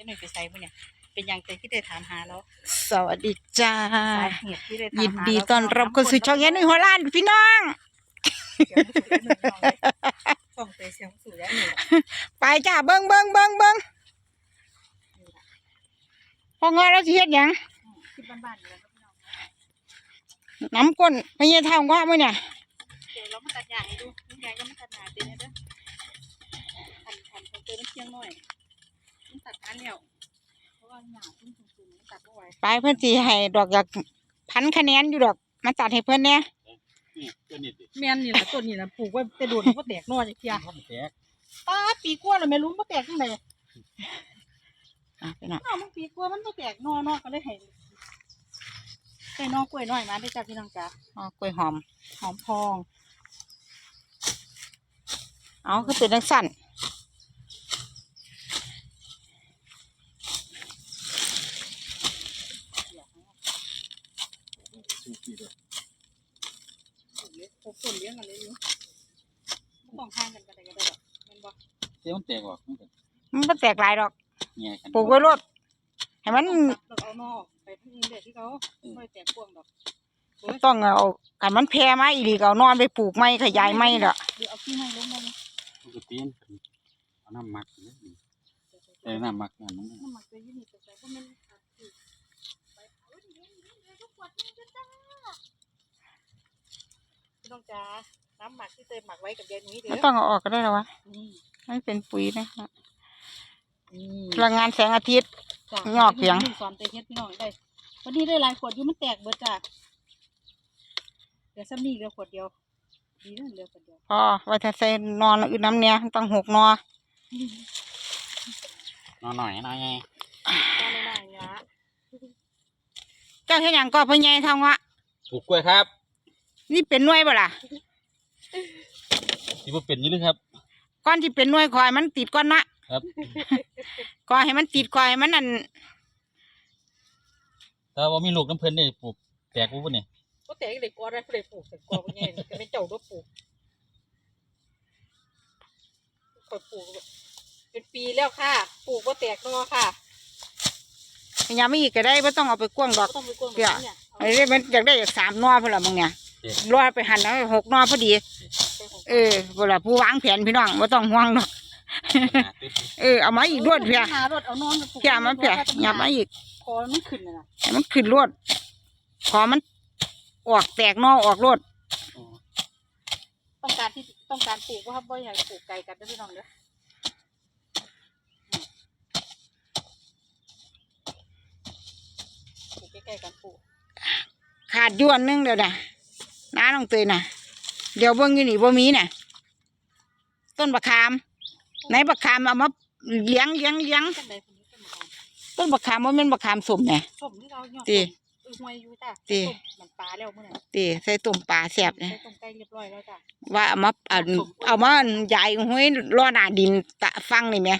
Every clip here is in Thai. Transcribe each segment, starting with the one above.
ยายหนุ่ยไปใส่ปะเนี่ยเป็นอย่างใจที่ได้ถามหาแล้วสวัสดีจ้าสาเหตุที่ได้ถามหายินดีแล้วต้อนรับเข้าสู่ช่องแย่หนุ่ยหัวล้านพี่น้องเสียงสูงยายหนุ่ยน้องเลยส่องไปเสียงสูงยายหนุ่ยไปจ้าเบิ้งเบิ้งเบิ้งเบิ้งพองอแล้วสิเฮ็ดหยังคิดบ้านๆเลยนะพี่น้องน้ำก้นไม่ใช่ทางว่ามื้อเนี่ยเดี๋ยวเรามาตัดหญ้าให้ดูลุงยายก็มาตัดหญ้าเต็มเลยเด้อทันทันของเจอน้ำเชียงหน่อยมัน ตัดอันแล้วเพราะว่าหญ้าขึ้นสูงๆมันตัดไม่ไหวไปเพิ่นสิให้ดอกอยากพันคะแนนอยู่ดอกมาตัดให้เพิ่นแหน่นี่ตัวนี้ดิแม่นนี่แหละต้นนี่แหละปลูกไว้แต่โดนมันก็แตกหนอจากเทียมันแตกป้าดปีกว่าแล้วไม่รู้มันแตกที่ไหนอะพี่น้องอ้าวมันปีกว่ามันก็แตกหนอนอก็เลยให้ใส่หนอกล้วยน้อยมาได้อจ้าพี่น้องจ้าอ๋อกล้วยหอม หอมทอง เอาคือเป็นจังสั่น สูกี่ด้วยปลูกต้นเลี้ยงอะไรอยู่มันต้องห่างกันกันได้ก็ได้ดอกแม่นบ่เดี๋ยวมันแตกออกมันก็มันบ่แตกหลายดอกแง่กันปลูกไว้รดให้มันต้องตัดแล้วเอาหนอออกไปทั้งนี้เด็ดที่เขาไม่แตกพวงดอกต้องเอาให้มันแพร่มาอีหลีก็เอานอนไปปลูกไม้ขยายไม้ล่ะหรือเอาขี้ไม้ลงมาเลยมันก็เตียนขึ้นเอาน้ำหมักนี่แต่น้ำหมักนั่นมันน้ำหมักไปยี่นี่ไปใส่ก็มันขาดคือไปเอาเดี๋ยวเดี๋ยวเดี๋ยวทุกขวดนี่จ้าจ้าพี่ น้องจ้าน้ำหมักที่เตยหมักไว้กับยายหนุ่ยเด้ไม่อต้องเอาออกก็ได้แล้ววะนี่มันเป็นปุ๋ยนะคะนี่พลังงานแสงอาทิตย์ จ้ะงอกเพียงสอนเตยเฮ็ดพี่น้องได้วันนี้ได้หลายขวดอยู่มันแตกเบิดจ้าเดี๋ยวซ้ำนี่เหลือขวดเดียวดีนะเหลือขวดเดียวพอไว้ถ้าใส่นอนอื่นน้ำเนี่ยต้องหกนอนอนหน่อยหน่อยไงจ้าเลยนะอย่างเงี้ยเจ้าเฮ็ดหยังก็พ่อใหญ่ทางวะปลูกกล้วยครับ นี่เป็นหน่วยบ่ล่ะที่ว่าเป็นอยี่เลยครับก้อนที่เป็นหน่วยคอยมันติดก้อนนะครับก็ให้มันติดคอยมันนั่นแต่ว่ามีลูกน้ำเพลินนี่ปลูกแตกปุ๊บเนี่ยก็แตกเด็กกว่าได้เด็กปลูกเสร็จกว่าเป็นไงแต่ไม่เจ้าด้วยปลูกคอยปลูกเป็นปีแล้วค่ะ ปลูกก็แตกนอค่ะพยายามไม่อีกก็ได้ไม่ต้องเอาไปกว้างดอกก็ต้องไปกวนแบบนี้เนี่ยไอ้เรื่องมันอยากได้จากสามนอเพื่อละมึงเนี่ย รอดไปหันแล้วหกนอพอดี เออเวลาผู้วางแผนพี่น้องไม่ต้องห่วงดอกเออเอามาอีกรวดเพียหารถเอานอนเพียมันเพียหยับมาอีกคอมันขึ้นเลยนะให้มันขึ้นรวดขอมันออกแตกนอออกรวดต้องการที่ต้องการปลูกว่าครับว่าอยากปลูกไก่กันนะพี่น้องเด้อปลูกใกล้ๆกันปลูกขาดอยวนหนึงเดี๋ยวนะ น้าน้องเตยน่ะ เดี๋ยวเบิ่งอยู่นี่บ่มีน่ะ ต้นบักขามไหนบักขามเอามาเลี้ยงเลี้ยงเลี้ยงจังใดคนนี้เป็นหมอต้นบักขามว่ามันบักขามสมเนี่ยส้มที่เราหยอดติเออหวยอยู่จ้ะติส้มมันปลาแล้วเมื่อไหร่ตีใส่ต้มปลาแซ่บใส่เนี่ยต้มไก่เรียบร้อยแล้วจ้ะว่าเอามาเอาเอามาใหญ่ห้วยรอหน้าดินตะฟังนี่ไหม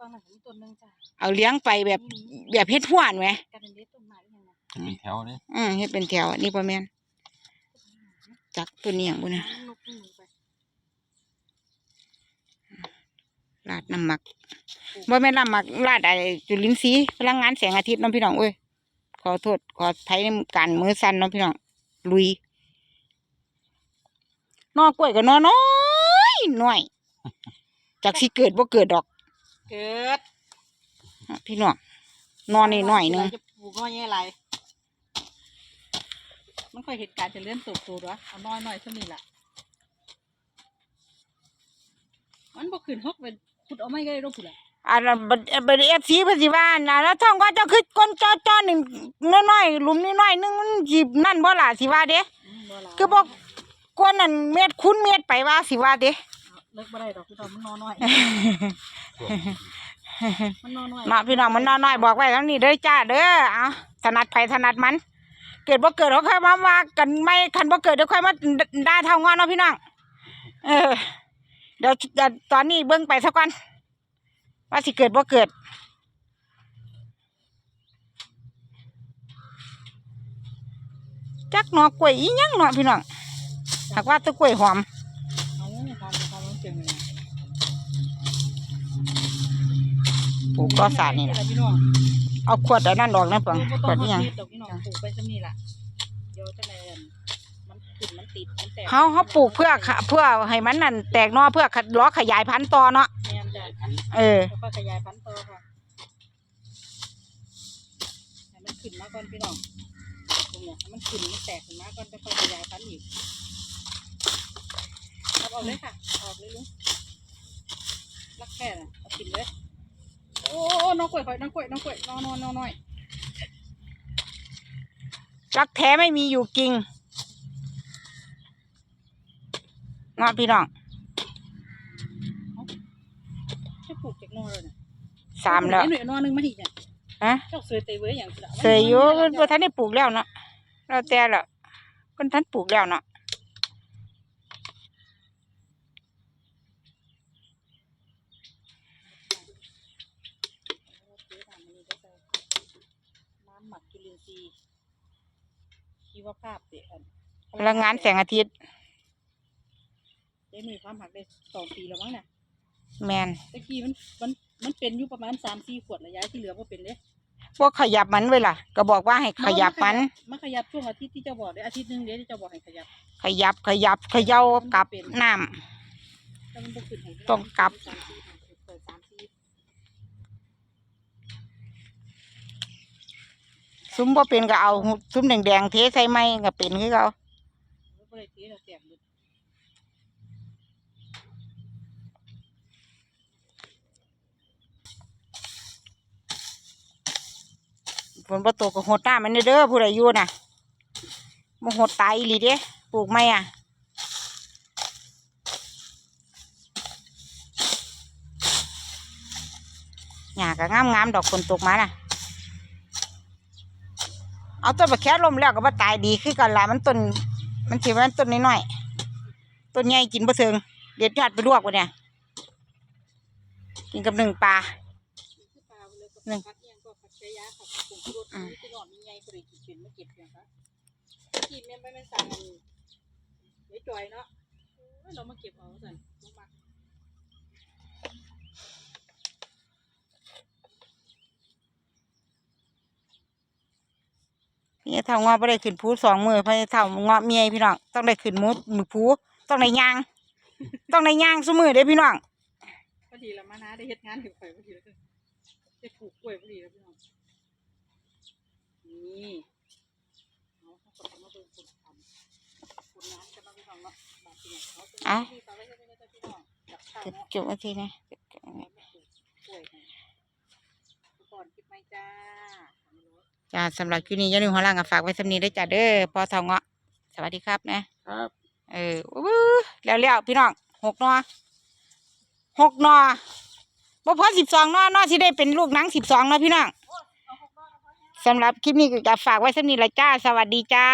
ฟังหนังมีต้นหนึงจ้ะเอาเลี้ยงไปแบบแบบเฮ็ดห้วนไหมการเลี้ยงต้นไม้ยังไงเป็นแถวเลยอืมเฮ็ดเป็นแถวอันนี้ประแม่น จักตัวเนี้ยบุญนะนกนี่ไปลาดน้ำหมักบ่แม่นน้ำหมักลาดไอ้จุลินทรีย์พลังงานแสงอาทิตย์เน้องพี่น้องเอ้ยขอโทษขอไทยในการมือสั่นเน้องพี่น้องลุยนอกล้วยก็นอน้อยน้อยจากสิเกิดบ่เกิดดอก เกิด พี่น้องนอนนี่น้อยหนึงจะปลูกน้อยแย่ไร มันค่อยเห็นการเจะเลื่อนตูบตูดวะเอาน้อยหน่อยสักนี่ละมันบ่ขึ้นฮกเป็นขุดเอาไม่ได้รบผุดละอันนั้นบัดบัดเอฟซีเพิ่นสิว่าอันนะแล้วท่องว่าเจ้าคือก้นจ้อจ้อนี่น้อยๆหลุมน้อยๆนึงมันสินั่นบ่ล่ะสิว่าเด้มบ่ล่ะคือบอกก้นนั่นเม็ดคุ้นเม็ดไปว่าสิว่าเด้เลิกบ่ได้ดอกพี่น้องมันนอนน้อย มันนอนน้อย เนาะพี่น้องมันน้อยๆบอกไว้ทั้งนี้เด้อจ้าเด้อเอาถนัดไผถนัดมัน เกิดบ่เกิดเราค่อยมาว่ากันไม่คันบ่เกิดเดี๋ยวค่อยมาด่าเท่างอนเนาะพี่น้องเออ เดี๋ยวตอนนี้เบิ่งไปซะก่อนว่าสิเกิดบ่เกิดจักหนอกล้วยอีหยังเนาะพี่น้องหากว่าตะกล้วยหอมปลูกรอสานี่นะพี่น้อง เอาขวดอันนั้นออกนะเปล่าบ่ขต้วอดงนี่เฮายังเฮ็ดดอกพี่น้องปลูกไปซะนี่ล่ะเดี๋ยวจังได๋มันขึ้นมันติดมันแตกเฮาเฮาปลูกเพื่อขะเพื่อให้มันนั่นแตกหนอเพื่อขะล้อขยายพันธุ์ต่อเนาะแม่นจ้ะเออ แล้วก็ขยายพันธุ์ต่อค่ะให้มันขึ้นมาก่อนพี่น้องตรงเนี้ยให้มันขึ้นมันแตกขึ้นมาก่อนแล้วค่อยขยายพันธุ์อีกเอาออกเลยค่ะเอาออกเลยลุงรักแค่น่ะเอากินเลยโอ้ น้องกล้วยข่อยน้องกล้วยน้องกล้วยน้องน้องน้องน้อยรักแท้ไม่มีอยู่จริงเนาะพี่น้องจะปลูกจากนอเลยนะสามแล้วหน่วยนอหนึงมาอีกเนี่ยฮะเจ้าเสยเตยเว้ยอย่างละเสยอยู่เพิ่นบ่ทันได้ปลูกแล้วเนาะเราแต่ละเพิ่นทันปลูกแล้วเนาะ น้ำ หมักจุลินทรีย์ชีวภาพเตะอันพลังงานแสงอาทิตย์ ได้มีความหักได้สองปีแล้วมั้งเนี่ยแมนตะกี้มันมันมันเป็นอยู่ประมาณสามสี่ขวดระยะที่เหลือก็เป็นเลยพวกขยับมันไว้ล่ะ ก็บอกว่าให้ขยับมันมาขยับช่วงอาทิตย์ที่เจ้าบอกเลยอาทิตย์หนึงเดี๋ยวที่เจ้าบอกให้ขยับ ขยับขยับเขย่ากับน้ำ แต่มันบ่ขึ้นให้ต้องกลับ สามสี่ห้าหกเปิดสามสี่ ซุ้มบ่เป็นก็เอาซุ้มแดงๆเทใส่ไม้ก็เป็นคือเขาแล้วก็เลยทีเราแตกเลยฝนบ่ตกก็หดน้ามันเด้อผู้ใดอยู่น่ะบ่หดตายอีหลีเด้ปลูกไม่อะหญ้าก็งามๆดอกฝนตกมาน่ะ เอาต้นบักแคลมแล้วก็บ่ตายดีคือกันล่ะมันต้นมันสิมันต้นน้อยๆต้นใหญ่กินบ่เทิงเด็ดยอดไปลวกบ่เนี่ยกินกับหนึ่งปลาคือปลาไปเลยกับหนึ่งผักเอียงก็ผักชายาผักผงชูรสอืมนี่ที่นอนมีไงก็เลยกินเป็นมาเก็บอย่างคะกินแม่นไปแม่นสั่งอันไว้จอยเนาะเอ้ยเรามาเก็บเอาสั่นบ่มัก พี่เท่างอบ่ได้ขึ้นภูสองมือพี่เท่างอเมียพี่น้องต้องได้ขึ้นมูมือภูต้องได้ย่าง ต้องได้ย่างซุมือเด้อพี่น้องพอดีละมานะได้เฮ็ดงานถึงไปพอดีแล้วได้ปลูกกล้วยพอดีแล้วพี่น้องนี่เอาเขาก็มาเบิ่งคนทำคนงานกันเนาะพี่น้องเนาะบางทีเนี่ยเขาจะมีที่ตาไว้ให้ได้นะพี่น้องจับข้าวเก็บเนาะเก็บไว้ทีนะเอามาปลูกกล้วยให้ก่อนคิดไหมจ้า จ้าสำหรับคลิปนี้อย่าลืมหัวล่างกับฝากไว้สำนีได้อจ้าเด้อพอเท่างอสวัสดีครับนะครับ เอออู้แล้วแล้วพี่น้องหกนอหกนอบ่พอสิบสองนอนอสิได้เป็นลูกหนังสิบสองเนาะพี่น้องสำหรับคลิปนี้ก็จะฝากไว้สำนีละจ้า สวัสดีจ้า